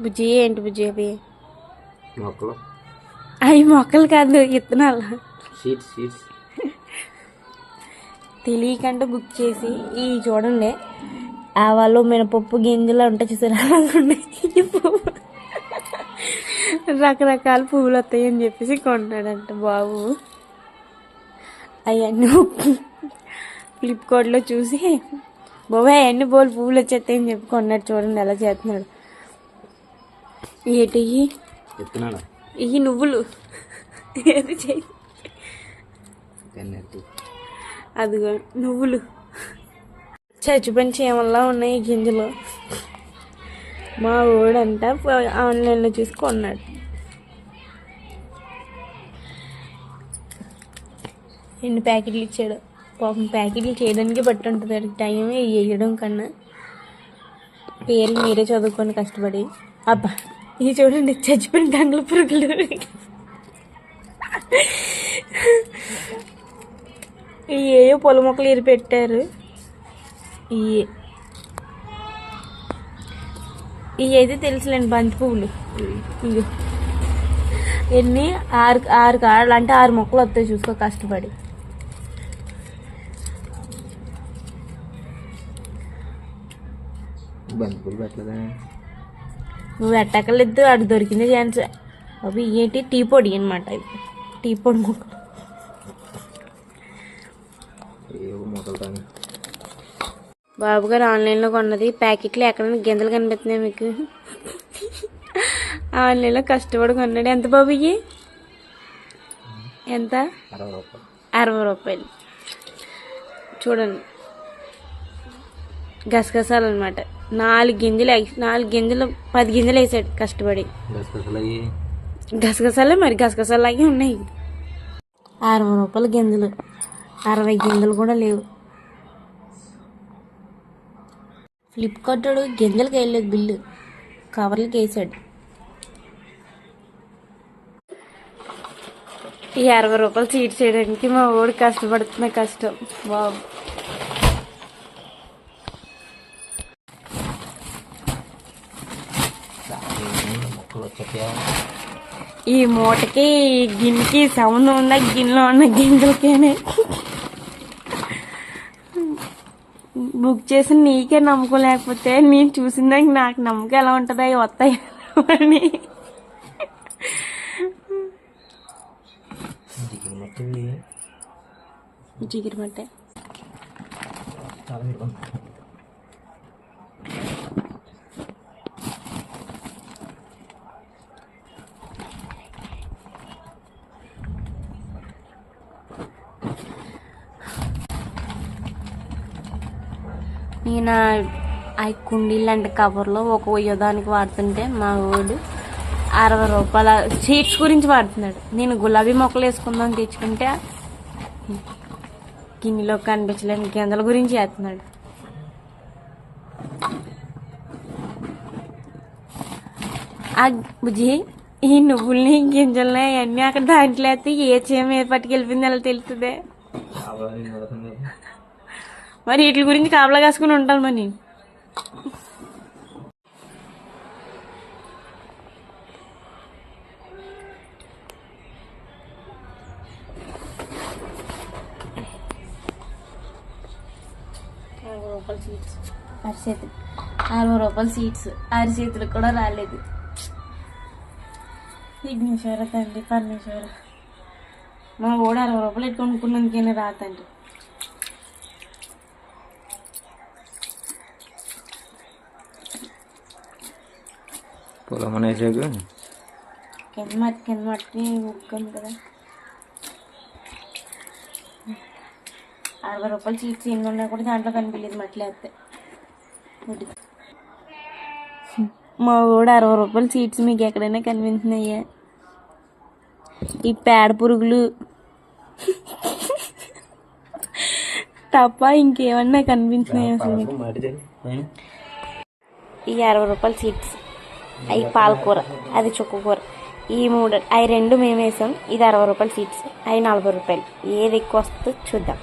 బుజ్జి ఏంటి బుజ్జి అవి? మొక్కలు. అవి మొక్కలు కాదు ఇత్తనాలు. Seeds seeds. తెలియకుండా బుక్ చేసి ఈ చూడండి. ఆవాలు మినపప్పు గింజలు ఉంటాయి చూసారు? ఈ పువ్వు. రకరకాల పువ్వులు వస్తాయని చెప్పేసి కొన్నాడంట బాబు. అవన్నీ ఫ్లిప్కార్ట్లో చూసి బాబాయ్ అవన్నీ బోల్ పువ్వులు వచ్చేస్తాయని చెప్పి కొన్నాడు. చూడండి ఎలా చేస్తున్నాడు. ఏంటి ఇవి నువ్వులు. ఏది చేయి అదిగో నువ్వులు. చచ్చిపోయిన చీమల్లా ఉన్నాయి గింజలు? మా ఊడంట ఆన్లైన్లో చూసి కొన్నాడు. ఎన్ని ప్యాకెట్లు ఇచ్చాడు? పాపం ప్యాకెట్లు చేయడానికి బట్టి ఉంటుంది టైం వేయడం కన్నా. పేర్లు మీరే చదువుకొని కష్టపడి. అబ్బా. ఇవి చూడండి చచ్చిపోయిన దంగల పురుగులు. ఈ ఏయో పొల మొక్కలు ఇరి పెట్టారు. ఈ ఇవి అయితే తెలుసులేండి బంతి పువ్వులు. ఇవి ఎన్ని? ఆరు ఆరు కాడలు అంటే ఆరు మొక్కలు వస్తాయి చూసుకో కష్టపడి. బంతిపూలు పెట్టలేదా? నువ్వు ఎట్టకలేదు అటు దొరికిందే ఛాన్స్ అవి ఏంటి? టీ పొడి అనమాట ఇవి టీ పొడి మొక్కలు బాబు గారు ఆన్లైన్లో కొన్నది. ప్యాకెట్లు ఎక్కడైనా గింజలు కనిపిస్తున్నాయి మీకు? ఆన్లైన్లో కష్టపడి కొన్నాడు. ఎంత బాబు ఇవి ఎంత? అరవై రూపాయలు. అరవై రూపాయలు. చూడండి. గసగసాలు అనమాట నాలుగు గింజలు నాలుగు గింజలు పది గింజలు వేసాడు కష్టపడి. గసగసలు మరి గసగసాలాగే ఉన్నాయి. అరవై రూపాయల గింజలు అరవై గింజలు కూడా లేవు. ఫ్లిప్కార్ట్ గింజలకి వేయలేదు బిల్లు కవర్లకి వేసాడు. ఈ అరవై రూపాయలు చీట్ చేయడానికి మా ఊడు కష్టపడుతున్న కష్టం బాబు మొక్కలు వచ్చాక ఈ మూటకి గిన్నెకి సౌండ్ ఉందా గిన్నెలో ఉన్న గింజలకేనే. బుక్ చేసి నీకే నమ్మకం లేకపోతే నేను చూసిన దానికి నాకు నమ్మకం ఎలా ఉంటుంది అవి వస్తాయి అని జిగిరి పట్టే ఈయన నేను ఆ- కుండీలు అంటే లాంటి కవర్లో ఒక ఉయ్యదానికి వాడుతుంటే మా వాడు అరవై రూపాయల సీడ్స్ గురించి వాడుతున్నాడు. నేను గులాబీ మొక్కలు వేసుకుందాం తెచ్చుకుంటే గిన్నెలో కనిపించలేని గింజల గురించి వేస్తున్నాడు ఆ బుజ్జి ఈ నువ్వుల్ని గింజల్ని అవన్నీ అక్కడ దాంట్లో వేస్తే ఏ చేయం ఏ పట్టుకెళ్ళిపోయింది అలా తెలుస్తుంది? మరి వీటి గురించి కాపలా కాసుకుని ఉంటాను మరి నేను. అరవై రూపాయల సీట్స్ అరిచేతులు అరవై రూపాయల సీట్స్ అరిచేతులు కూడా రాలేదు. విఘ్నేశ్వర తండ్రి పరమేశ్వర మా కూడా అరవై రూపాయలు ఎట్టుకొనుక్కున్నందుకైనా రాతండి పొలం అనేసాక కింద మట్టి కింద మట్టి ఉక్కుంది కదా. అరవై రూపాయలు చీట్స్ ఎన్ని ఉన్నా కూడా దాంట్లో కనిపించలేదు మట్టి ఒకటి. మా కూడా అరవై రూపాయలు సీట్స్ మీకు ఎక్కడైనా కనిపించినాయా? ఈ పేడ పురుగులు. తప్ప ఇంకేమన్నా కనిపించినాయి అసలు? ఈ అరవై రూపాయల సీడ్స్ అవి పాలకూర అది చుక్కకూర ఈ మూడు అవి రెండు మేము వేసాం ఇది అరవై రూపాయలు సీట్స్ అవి నలభై రూపాయలు. ఏది ఎక్కువ వస్తుందో చూద్దాం.